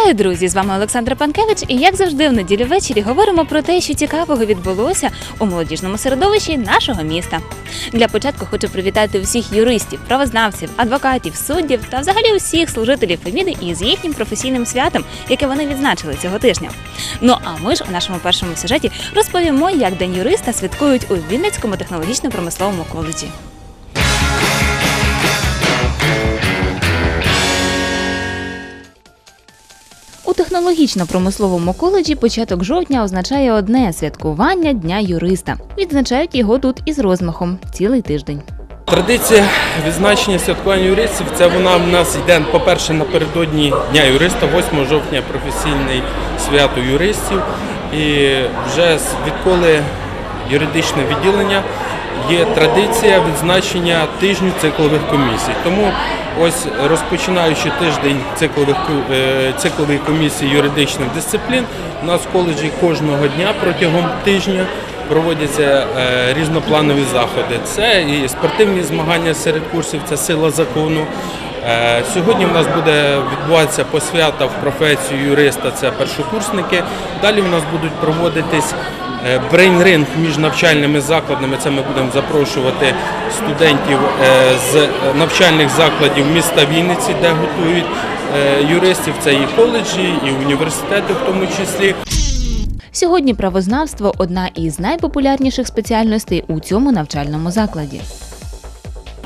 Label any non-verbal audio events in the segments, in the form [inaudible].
Вітаю, друзі! З вами Олександра Панкевич. І як завжди, в неділю ввечері говоримо про те, що цікавого відбулося у молодіжному середовищі нашого міста. Для початку хочу привітати усіх юристів, правознавців, адвокатів, суддів та взагалі усіх служителів Феміди із їхнім професійним святом, яке вони відзначили цього тижня. Ну а ми ж у нашому першому сюжеті розповімо, як День юриста святкують у Вінницькому технологічно-промисловому коледжі. Технологічно-промисловому коледжі початок жовтня означає одне святкування Дня юриста. Відзначають його тут із розмахом цілий тиждень. Традиція відзначення святкування юристів це вона в нас йде, по-перше, напередодні Дня юриста, 8 жовтня професійне свято юристів. І вже відколи юридичне відділення є традиція відзначення тижню циклових комісій. Тому ось розпочинаючи тиждень циклових е, циклової комісії юридичних дисциплін, у нас в коледжі кожного дня протягом тижня проводяться е, різнопланові заходи. Це і спортивні змагання серед курсів, це сила закону. Е, Сьогодні в нас буде відбуватися посвята в професію юриста, це першокурсники. Далі в нас будуть проводитись е, брейн-ринг між навчальними закладами. Це ми будемо запрошувати студентів е, з навчальних закладів міста Вінниці, де готують юристів. Це і коледжі, і університети в тому числі. Сьогодні правознавство одна із найпопулярніших спеціальностей у цьому навчальному закладі.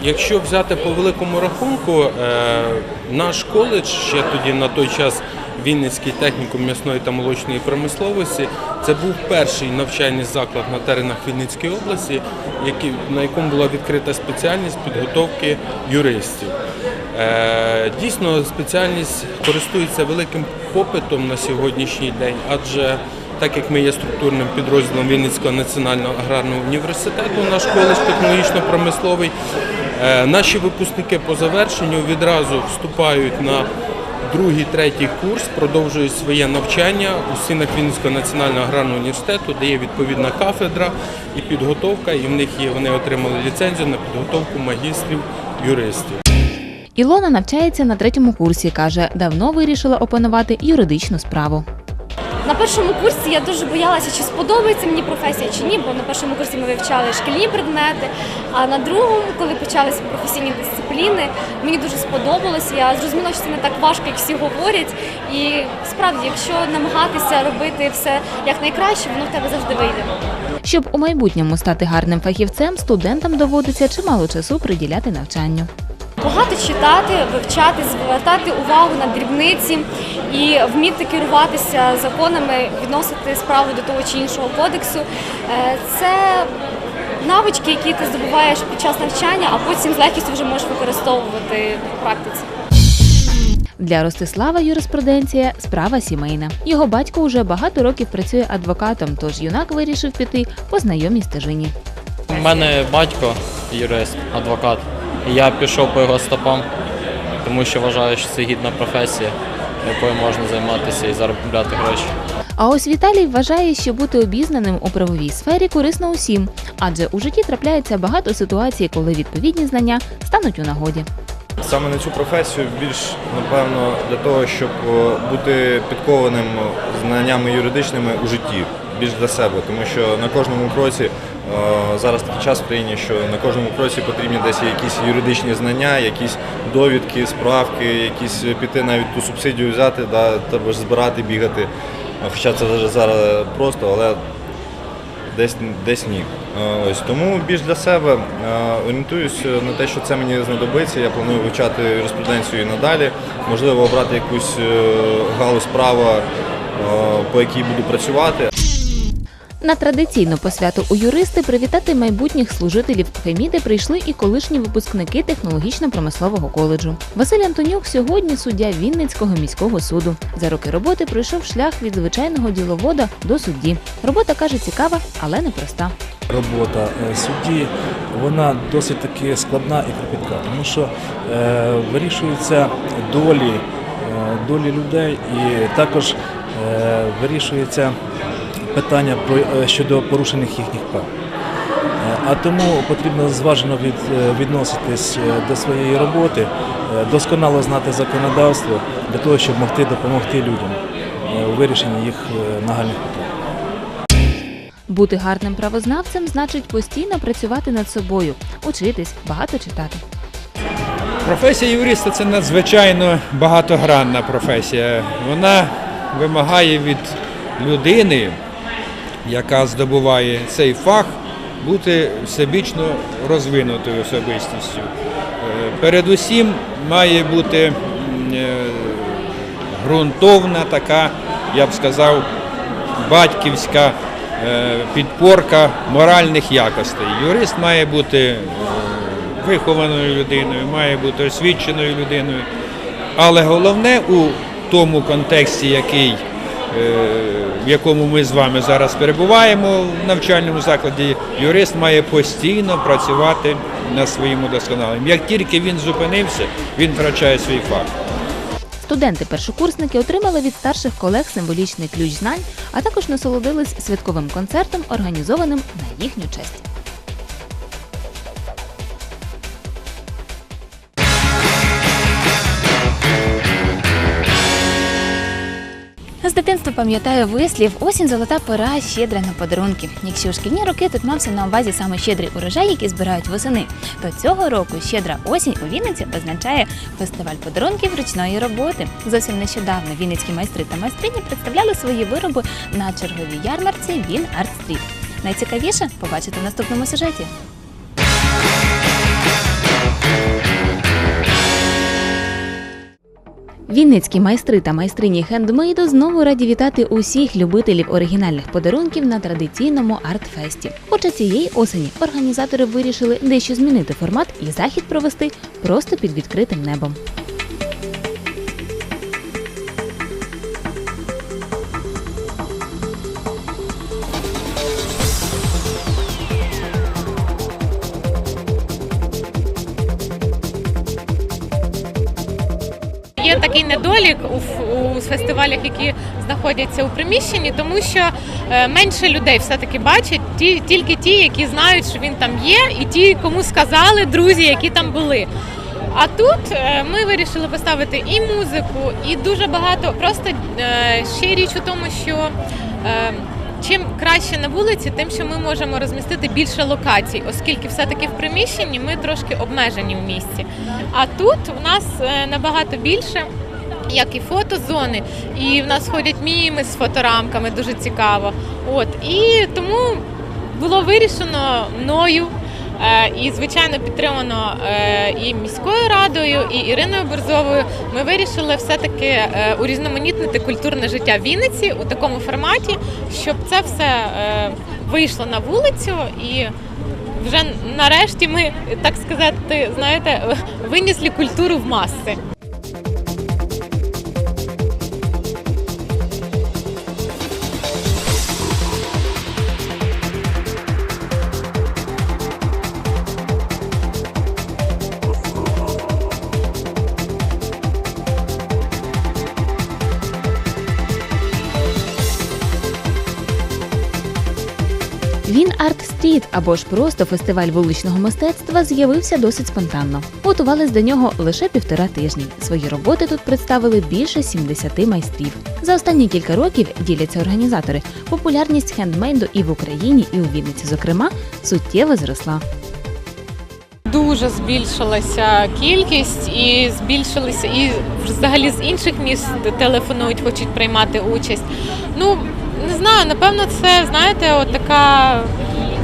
Якщо взяти по великому рахунку, е, наш коледж ще тоді на той час Вінницький технікум м'ясної та молочної промисловості, це був перший навчальний заклад на теренах Вінницької області, на якому була відкрита спеціальність підготовки юристів. Е, Дійсно, спеціальність користується великим попитом на сьогоднішній день, адже так як ми є структурним підрозділом Вінницького національного аграрного університету, наш коледж технологічно-промисловий, наші випускники по завершенню відразу вступають на другий, третій курс, продовжують своє навчання у стінах Вінницького національного аграрного університету, де є відповідна кафедра і підготовка, і в них є вони отримали ліцензію на підготовку магістрів юристів. Ілона навчається на третьому курсі. каже, давно вирішила опанувати юридичну справу. На першому курсі я дуже боялася, чи сподобається мені професія чи ні, бо на першому курсі ми вивчали шкільні предмети. А на другому, коли почалися професійні дисципліни, мені дуже сподобалося. Я зрозуміла, що це не так важко, як всі говорять. І справді, якщо намагатися робити все як найкраще, воно в тебе завжди вийде. Щоб у майбутньому стати гарним фахівцем, студентам доводиться чимало часу приділяти навчанню. Багато читати, вивчати, звертати увагу на дрібниці і вміти керуватися законами, відносити справу до того чи іншого кодексу. Е, Це навички, які ти здобуваєш під час навчання, а потім з легкістю вже можеш використовувати в практиці. Для Ростислава юриспруденція справа сімейна. Його батько уже багато років працює адвокатом, тож юнак вирішив піти по знайомій стежині. У мене батько юрист, адвокат. Я пішов по його стопам, тому що вважаю, що це гідна професія, якою можна займатися і заробляти гроші. А ось Віталій вважає, що бути обізнаним у правовій сфері корисно усім, адже у житті трапляється багато ситуацій, коли відповідні знання стануть у нагоді. Саме на цю професію більш напевно для того, щоб бути підкованим знаннями юридичними у житті, більш для себе, тому що на кожному кроці е, зараз такий час в країні, що на кожному кроці потрібні десь якісь юридичні знання, якісь довідки, справки, якісь піти навіть ту субсидію взяти, да, треба ж збирати, бігати. Хоча це вже зараз просто, але десь, десь ні. Е, Ось тому більш для себе е, орієнтуюсь на те, що це мені знадобиться. Я планую вивчати юриспруденцію і надалі. Можливо, обрати якусь галузь права, по якій буду працювати. На традиційну посвяту у юристи привітати майбутніх служителів Феміди прийшли і колишні випускники технологічно-промислового коледжу. Василь Антонюк сьогодні суддя Вінницького міського суду. За роки роботи пройшов шлях від звичайного діловода до судді. Робота каже цікава, але непроста. робота е, судді вона досить таки складна і кропітка, тому що е, вирішуються долі, е, долі людей і також е, вирішується питання про, е, щодо порушених їхніх прав. Е, а тому потрібно зважено від, е, відноситись до своєї роботи, досконало знати законодавство для того, щоб могти допомогти людям у вирішенні їх нагальних питань. Бути гарним правознавцем значить постійно працювати над собою, учитись, багато читати. Професія юриста це надзвичайно багатогранна професія. Вона вимагає від людини, яка здобуває цей фах, бути всебічно розвинутою особистістю. Е, Передусім має бути е, ґрунтовна така, я б сказав, батьківська е, підпорка моральних якостей. Юрист має бути вихованою людиною, має бути освіченою людиною. Але головне у тому контексті, який, в якому ми з вами зараз перебуваємо в навчальному закладі, юрист має постійно працювати над своїм удосконаленням. Як тільки він зупинився, він втрачає свій фах. Студенти-першокурсники отримали від старших колег символічний ключ знань, а також насолодились святковим концертом, організованим на їхню честь. З дитинства пам'ятаю вислів осінь золота пора, щедра на подарунки. Якщо у шкільні роки тут мався на увазі саме щедрий урожай, який збирають восени, то цього року щедра осінь у Вінниці означає фестиваль подарунків ручної роботи. Зовсім нещодавно вінницькі майстри та майстрині представляли свої вироби на черговій ярмарці Він Арт Стріт. Найцікавіше побачити в наступному сюжеті. Вінницькі майстри та майстрині хендмейду знову раді вітати усіх любителів оригінальних подарунків на традиційному арт-фесті. Хоча цієї осені організатори вирішили дещо змінити формат і захід провести просто під відкритим небом. Недолік у, фестивалях, які знаходяться у приміщенні, тому що е, менше людей все-таки бачать, ті, тільки ті, які знають, що він там є, і ті, кому сказали друзі, які там були. А тут е, ми вирішили поставити і музику, і дуже багато. Просто е, ще річ у тому, що чим краще на вулиці, тим що ми можемо розмістити більше локацій, оскільки все-таки в приміщенні ми трошки обмежені в місці. А тут у нас набагато більше. Як і фотозони, і в нас ходять міми з фоторамками, дуже цікаво. От і тому було вирішено мною е, і, звичайно, підтримано е, і міською радою, і Іриною Борзовою. Ми вирішили все-таки е, урізноманітнити культурне життя Вінниці у такому форматі, щоб це все вийшло на вулицю і. Вже нарешті ми, так сказати, знаєте, винесли культуру в маси. Він Арт Стріт або ж просто фестиваль вуличного мистецтва з'явився досить спонтанно. Готувались до нього лише півтора тижні. Свої роботи тут представили більше 70 майстрів. За останні кілька років діляться організатори. Популярність хендмейду і в Україні, і у Вінниці, зокрема, суттєво зросла. Дуже збільшилася кількість і збільшилися і взагалі з інших міст телефонують, хочуть приймати участь. Ну не знаю, напевно, це знаєте, от така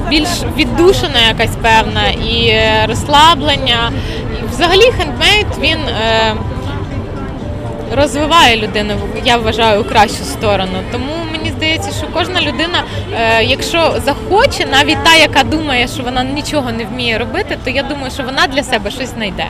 більш віддушена якась певна і е, розслаблення. Взагалі хендмейд він. Е, розвиває людину, я вважаю, у кращу сторону. Тому мені здається, що кожна людина, е, якщо захоче, навіть та, яка думає, що вона нічого не вміє робити, то я думаю, що вона для себе щось знайде.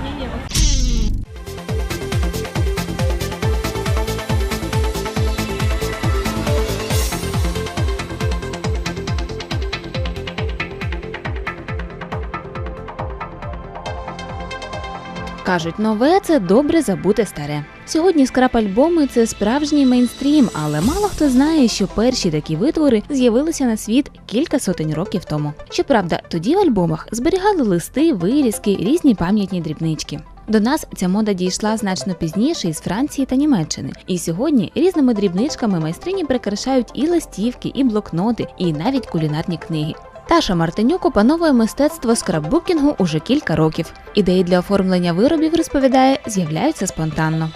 Кажуть, нове це добре забуте старе. Сьогодні скрап-альбоми це справжній мейнстрім, але мало хто знає, що перші такі витвори з'явилися на світ кілька сотень років тому. Щоправда, тоді в альбомах зберігали листи, вирізки, різні пам'ятні дрібнички. До нас ця мода дійшла значно пізніше із Франції та Німеччини. І сьогодні різними дрібничками майстрині прикрашають і листівки, і блокноти, і навіть кулінарні книги. Таша Мартинюк опановує мистецтво скраббукінгу уже кілька років. Ідеї для оформлення виробів, розповідає, з'являються спонтанно.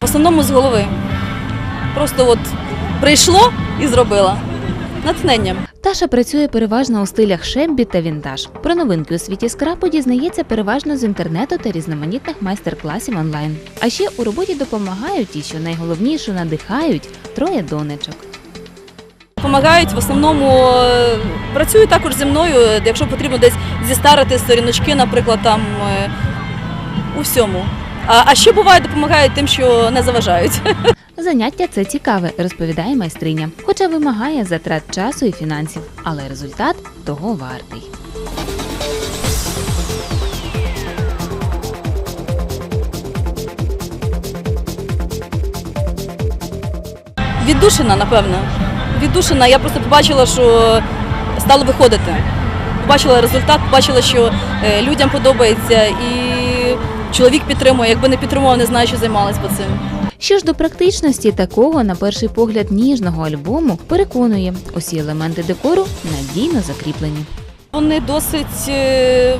В основному з голови. Просто от прийшло і зробила. Натхненням. Таша працює переважно у стилях шеббі та вінтаж. Про новинки у світі скрапу дізнається переважно з інтернету та різноманітних майстер-класів онлайн. А ще у роботі допомагають і, що найголовніше, надихають троє донечок. Помагають в основному е, працюють також зі мною, е, якщо потрібно десь зістарити сторіночки, наприклад, там е, у всьому. А, а ще буває допомагають тим, що не заважають. [laughs] Заняття це цікаве, розповідає майстриня, хоча вимагає затрат часу і фінансів, але результат того вартий. Віддушина, напевно. Віддушина. Я просто побачила, що стало виходити. Побачила результат, побачила, що е, людям подобається і чоловік підтримує. Якби не підтримував, не знаю, що займалась би цим. Що ж до практичності такого, на перший погляд, ніжного альбому, переконує, усі елементи декору надійно закріплені. Вони досить е,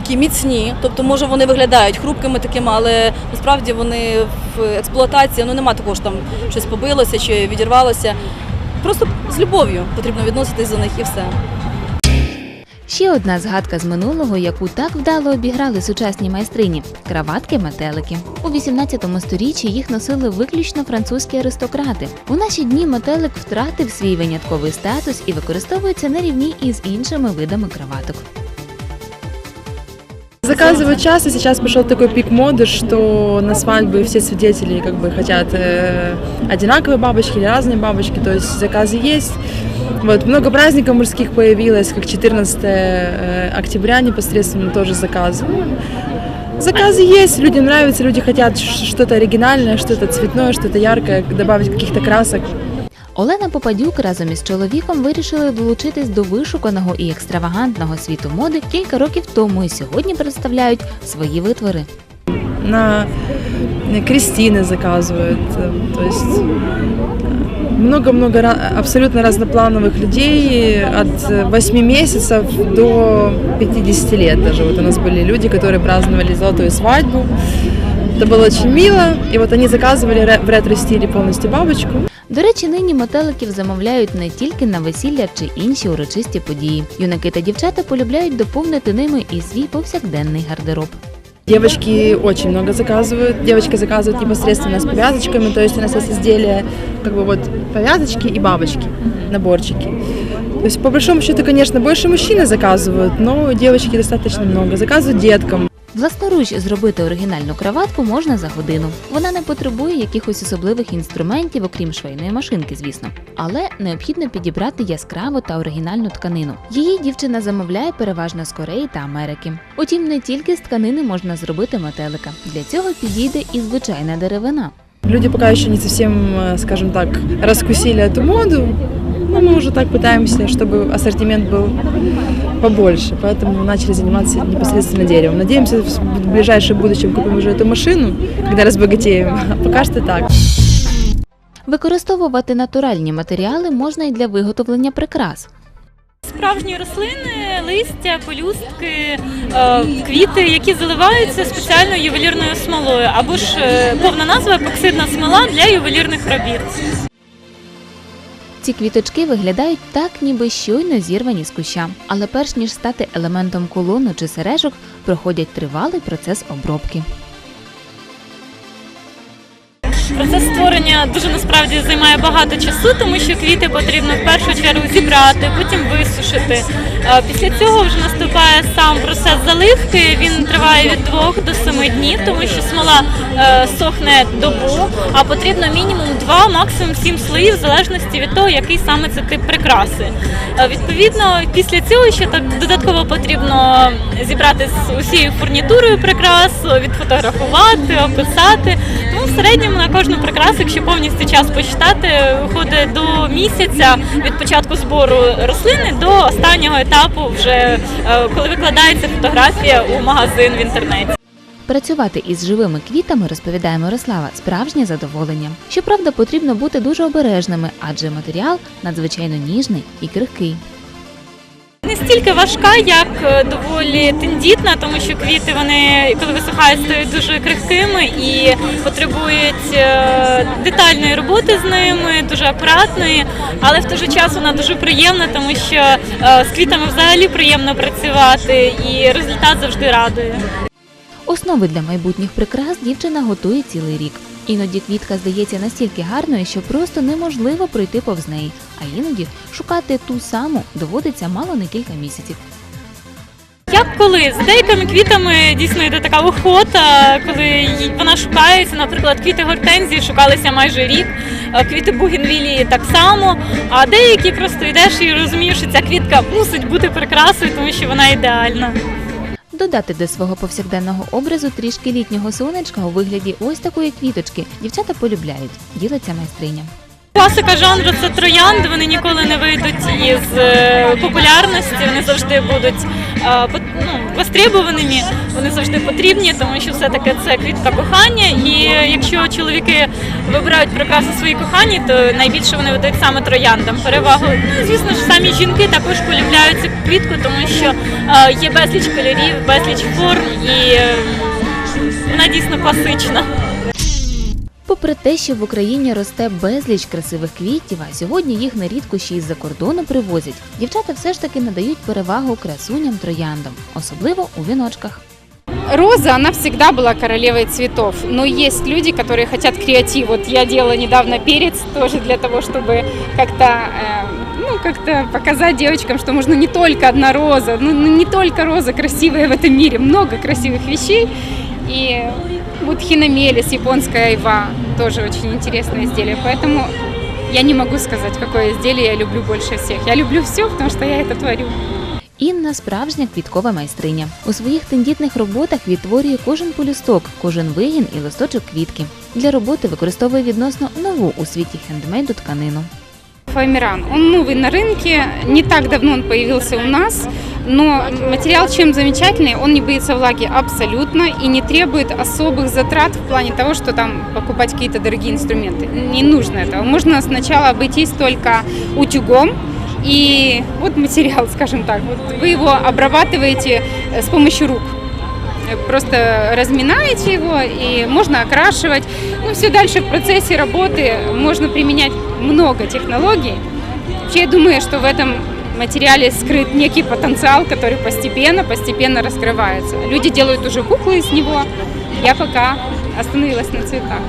такі міцні, тобто, може, вони виглядають хрупкими такими, але насправді вони в експлуатації ну нема такого, що там щось побилося чи відірвалося. Просто з любов'ю потрібно відноситись до них і все. Ще одна згадка з минулого, яку так вдало обіграли сучасні майстрині краватки-метелики. У 18 сторіччі їх носили виключно французькі аристократи. У наші дні метелик втратив свій винятковий статус і використовується на рівні із іншими видами краваток. Заказывают часто. Сейчас пошел такой пик моды, что на свадьбы все свидетели как бы хотят э, одинаковые бабочки или разные бабочки. То есть заказы есть. Вот много праздников мужских появилось, как 14 э, октября непосредственно тоже заказы. Ну, Заказы есть, людям нравится, люди хотят ш- что-то оригинальное, что-то цветное, что-то яркое, добавить каких-то красок. Олена Попадюк разом із чоловіком вирішили долучитись до вишуканого і екстравагантного світу моди кілька років тому і сьогодні представляють свої витвори. на крестины заказывают. э, То есть э, много-много ра- абсолютно разноплановых людей от э, 8 месяцев до 50 лет даже. Вот у нас были люди, которые праздновали золотую свадьбу. Это было очень мило. И вот они заказывали ре- в ретро-стиле полностью бабочку. До речі, нині метеликів замовляють не тільки на весілля чи інші урочисті події. Юнаки та дівчата полюбляють доповнити ними і свій повсякденний гардероб. Девочки очень много заказывают. Девочки заказывают непосредственно с повязочками, то есть у нас есть изделия, как бы вот повязочки и бабочки, наборчики. То есть по большому счету, конечно, больше мужчины заказывают, но девочки достаточно много. Заказывают деткам. Власноруч зробити оригінальну краватку можна за годину. Вона не потребує якихось особливих інструментів, окрім швейної машинки, звісно. Але необхідно підібрати яскраву та оригінальну тканину. Її дівчина замовляє переважно з Кореї та Америки. Утім, не тільки з тканини можна зробити метелика. Для цього підійде і звичайна деревина. Люди пока еще не совсем, э, скажем так, раскусили эту моду, но мы уже так пытаемся, чтобы ассортимент был побольше, поэтому начали заниматься непосредственно деревом. Надеемся, в ближайшем будущем купим уже эту машину, когда разбогатеем. А [laughs] пока что так. Використовувати натуральні матеріали можна і для виготовлення прикрас. Справжні рослини, листя, пелюстки, е, квіти, які заливаються спеціальною ювелірною смолою, або ж е, повна назва епоксидна смола для ювелірних робіт. Ці квіточки виглядають так, ніби щойно зірвані з куща. Але перш ніж стати елементом колону чи сережок, проходять тривалий процес обробки. Процес створення дуже насправді займає багато часу, тому що квіти потрібно в першу чергу зібрати, потім висушити. Е, Після цього вже наступає сам процес заливки. Він триває від 2 до 7 днів, тому що смола е, сохне добу, а потрібно мінімум 2, максимум 7 слоїв, в залежності від того, який саме це тип прикраси. Е, Відповідно, після цього ще так додатково потрібно зібрати з усією фурнітурою прикрас, відфотографувати, описати. В середньому на кожну прикрасу, якщо повністю час посчитати, виходить до місяця від початку збору рослини до останнього етапу, вже е, коли викладається фотографія у магазин в інтернеті. Працювати із живими квітами, розповідає Мирослава, справжнє задоволення. Щоправда, потрібно бути дуже обережними, адже матеріал надзвичайно ніжний і крихкий. Не стільки важка, як е, доволі тендітна, тому що квіти вони, коли висихають, стають дуже крихкими і потребують е, детальної роботи з ними, дуже акуратної, але в той же час вона дуже приємна, тому що е, з квітами взагалі приємно працювати і результат завжди радує. Основи для майбутніх прикрас дівчина готує цілий рік. Іноді квітка здається настільки гарною, що просто неможливо пройти повз неї, а іноді шукати ту саму доводиться мало не кілька місяців. Як коли з деякими квітами дійсно йде така охота, коли вона шукається, наприклад, квіти гортензії шукалися майже рік, квіти бугенвілії так само. А деякі просто йдеш і розумієш, що ця квітка мусить бути прикрасою, тому що вона ідеальна. Додати до свого повсякденного образу трішки літнього сонечка у вигляді ось такої квіточки. Дівчата полюбляють, ділиться майстриня. Класика жанру це троянди, вони ніколи не вийдуть із е, популярності, вони завжди будуть ну, востребованими, вони завжди потрібні, тому що все-таки це квітка кохання. І якщо чоловіки вибирають прикраси свої кохані, то найбільше вони видають саме трояндам перевагу. Ну, звісно ж, самі жінки також полюбляють цю квітку, тому що є безліч кольорів, безліч форм і е, вона дійсно класична. Попри те, що в Україні росте безліч красивих квітів, а сьогодні їх нерідко ще й з-за кордону привозять, дівчата все ж таки надають перевагу красуням трояндам, особливо у віночках. Роза, она всегда была королевой цветов, но есть люди, которые хотят креатив. Вот я делала недавно перец тоже для того, чтобы как-то э, ну, как-то показать девочкам, что можно не только одна роза, ну, ну, не только роза красивая в этом мире, много красивых вещей. И вот хиномелис, японская айва, тоже очень интересное изделие. Поэтому я не могу сказать, какое изделие я люблю больше всех. Я люблю все, потому что я это творю. Інна справжня квіткова майстриня. У своїх тендітних роботах відтворює кожен полюсток, кожен вигін і листочок квітки. Для роботи використовує відносно нову у світі хендмейду тканину. Фоамиран. Он новый на рынке, не так давно он появился у нас, Но материал чем замечательный, он не боится влаги абсолютно и не требует особых затрат в плане того, что там покупать какие-то дорогие инструменты. Не нужно этого. Можно сначала обойтись только утюгом, и вот материал, [laughs] скажем так, вот вы его обрабатываете э, с помощью рук. Просто разминаете его и можно окрашивать. Ну, все дальше в процессе работы можно применять много технологий. Вообще, я думаю, что в этом материале скрыт некий потенциал, который постепенно, постепенно раскрывается. Люди делают уже куклы из него. Я пока остановилась на цветах.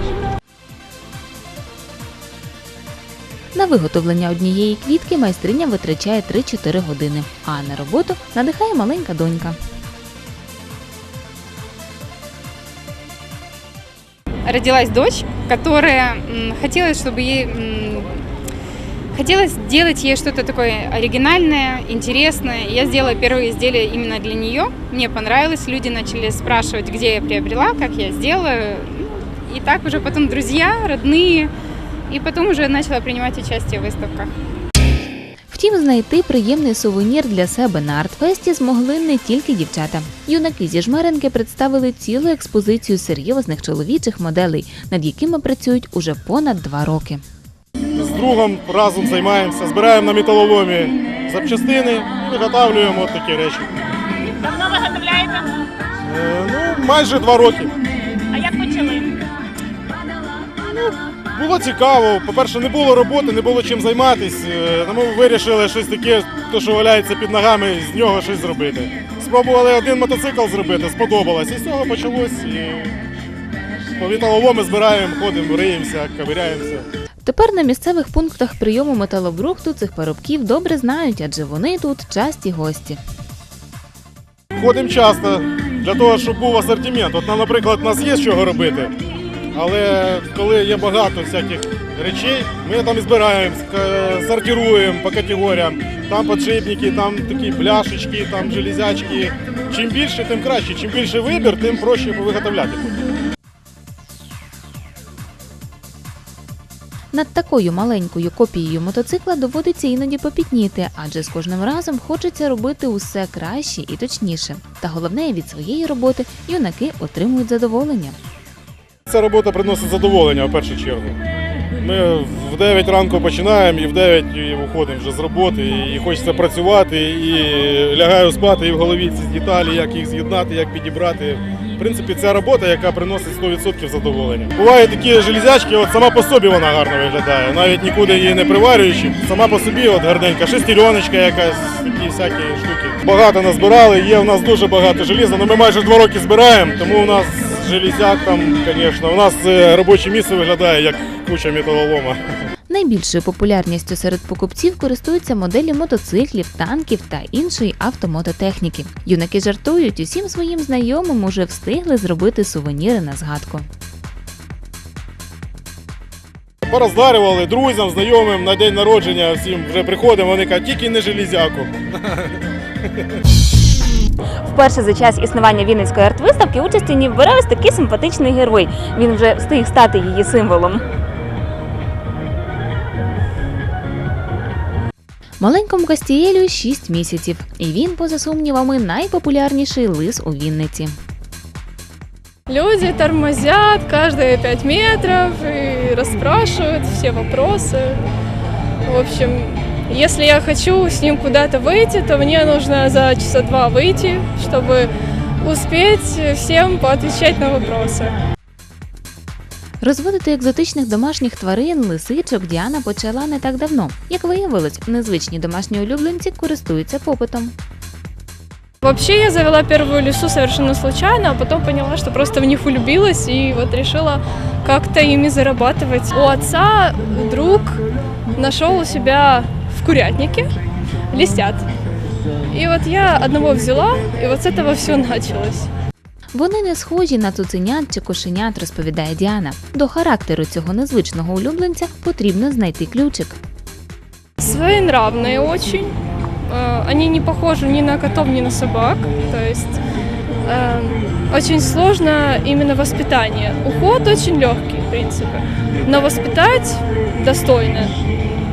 На виготовлення однієї квітки майстриня витрачає 3-4 години, а на роботу надихає маленька донька. родилась дочь, которая м, хотелось, чтобы ей м, хотелось сделать ей что-то такое оригинальное, интересное. Я сделала первое изделие именно для нее. Мне понравилось. Люди начали спрашивать, где я приобрела, как я сделала. И так уже потом друзья, родные. И потом уже начала принимать участие в выставках. Втім, знайти приємний сувенір для себе на артфесті змогли не тільки дівчата. Юнаки зі жмеренки представили цілу експозицію серйозних чоловічих моделей, над якими працюють уже понад два роки. З другом разом займаємося, збираємо на металоломі запчастини і виготовлюємо от такі речі. Давно виготовляєте? Е, ну, майже два роки. А як почали? Було цікаво. По-перше, не було роботи, не було чим займатися. Тому вирішили щось таке, то, що валяється під ногами, з нього щось зробити. Спробували один мотоцикл зробити, сподобалось. І з цього почалось. І По металолому збираємо, ходимо, риємося, ковиряємося. Тепер на місцевих пунктах прийому металобрухту цих парубків добре знають, адже вони тут часті гості. Ходимо часто для того, щоб був асортимент. От наприклад, у нас є чого робити, але коли є багато всяких речей, ми там збираємо, ска- сортируємо по категоріям. Там подшипники, там такі бляшечки, там железячки. Чим більше, тим краще. Чим більше вибір, тим проще виготовляти. Над такою маленькою копією мотоцикла доводиться іноді попітніти, адже з кожним разом хочеться робити усе краще і точніше. Та головне від своєї роботи юнаки отримують задоволення. Ця робота приносить задоволення в першу чергу. Ми в 9 ранку починаємо і в 9 виходимо вже з роботи, і хочеться працювати, і лягаю спати, і в голові ці деталі, як їх з'єднати, як підібрати. В принципі, це робота, яка приносить 100% задоволення. Бувають такі железячки, от сама по собі вона гарно виглядає, навіть нікуди її не приварюючи. Сама по собі от гарненька, шестереночка якась, такі всякі штуки. Багато назбирали, є в нас дуже багато желіза, ну ми майже два роки збираємо, тому у нас железяк там, звісно, у нас е, робоче місце виглядає як куча металолома. Найбільшою популярністю серед покупців користуються моделі мотоциклів, танків та іншої автомототехніки. Юнаки жартують, усім своїм знайомим уже встигли зробити сувеніри на згадку. Пороздарювали друзям, знайомим на день народження всім вже приходимо, вони кажуть, тільки не железяку. Вперше за час існування Вінницької арт-виставки участь у ній бере ось такий симпатичний герой. Він вже встиг стати її символом. Маленькому Кастієлю 6 місяців, і він, поза сумнівами, найпопулярніший лис у Вінниці. Люди тормозят каждые пять метров и расспрашивают все вопросы. В общем, если я хочу с ним куда-то выйти, то мне нужно за часа два выйти, чтобы успеть всем поотвечать на вопросы. Розводити екзотичних домашніх тварин, лисичок Діана почала не так давно. Як виявилось, незвичні домашні улюбленці користуються попитом. Вообще я завела первую лису совершенно случайно, а потом поняла, что просто в них влюбилась и вот решила как-то ими зарабатывать. У отца друг нашел у себя в курятнике лисят. И вот я одного взяла, и вот с этого все началось. Вони не схожі на цуценят чи кошенят, розповідає Діана. До характеру цього незвичного улюбленця потрібно знайти ключик. Своенравные очень. Э, Они не похожи ни на котов, ни на собак. То есть э, очень сложно именно воспитание. Уход очень легкий, в принципе. Но воспитать достойно,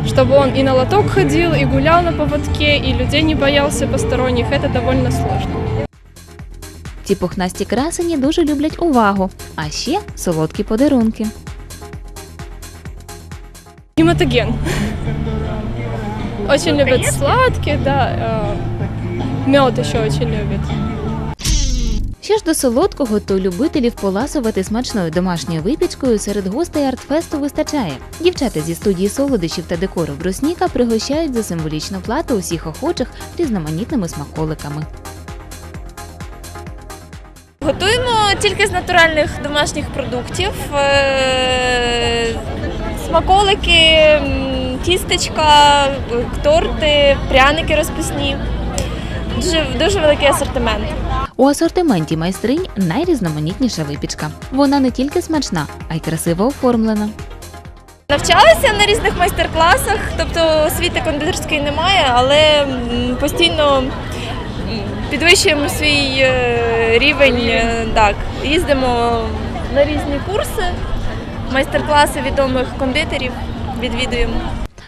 чтобы он и на лоток ходил, и гулял на поводке, и людей не боялся посторонних, это довольно сложно. Ці пухнасті красені дуже люблять увагу, а ще солодкі подарунки. Гематоген. Очень любят сладкие, да. Мед еще очень любит. Що ж до солодкого, то любителів поласувати смачною домашньою випічкою серед гостей артфесту вистачає. Дівчата зі студії солодощів та декору Брусніка пригощають за символічну плату усіх охочих різноманітними смаколиками. Готуємо тільки з натуральних домашніх продуктів. Е, Смаколики, тістечка, торти, пряники розписні. Дуже, дуже великий асортимент. У асортименті майстринь найрізноманітніша випічка. Вона не тільки смачна, а й красиво оформлена. Навчалася на різних майстер-класах, тобто освіти кондитерської немає, але постійно підвищуємо свій е, рівень. е, Так, їздимо на різні курси, майстер-класи відомих кондитерів відвідуємо.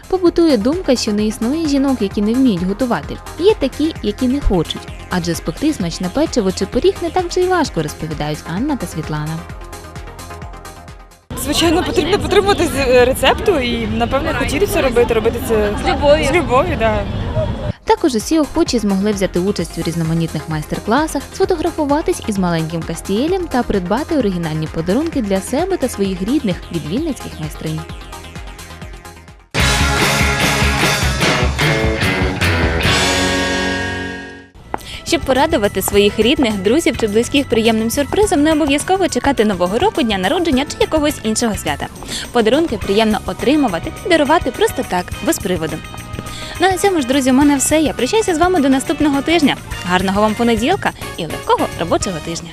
Побутує думка, що не існує жінок, які не вміють готувати. Є такі, які не хочуть. Адже спекти смачне печиво чи пиріг не так вже й важко, розповідають Анна та Світлана. Звичайно, потрібно потримуватись е, рецепту і, напевно, хотіти це робити, робити це З любов'ю. З любов'ю, да. Також усі охочі змогли взяти участь у різноманітних майстер-класах, сфотографуватись із маленьким кастієлем та придбати оригінальні подарунки для себе та своїх рідних від вінницьких майстринь. Щоб порадувати своїх рідних, друзів чи близьких приємним сюрпризом, не обов'язково чекати нового року, дня народження чи якогось іншого свята. Подарунки приємно отримувати та дарувати просто так, без приводу. Ну, На цьому ж, друзі, у мене все. Я прощаюся з вами до наступного тижня. Гарного вам понеділка і легкого робочого тижня.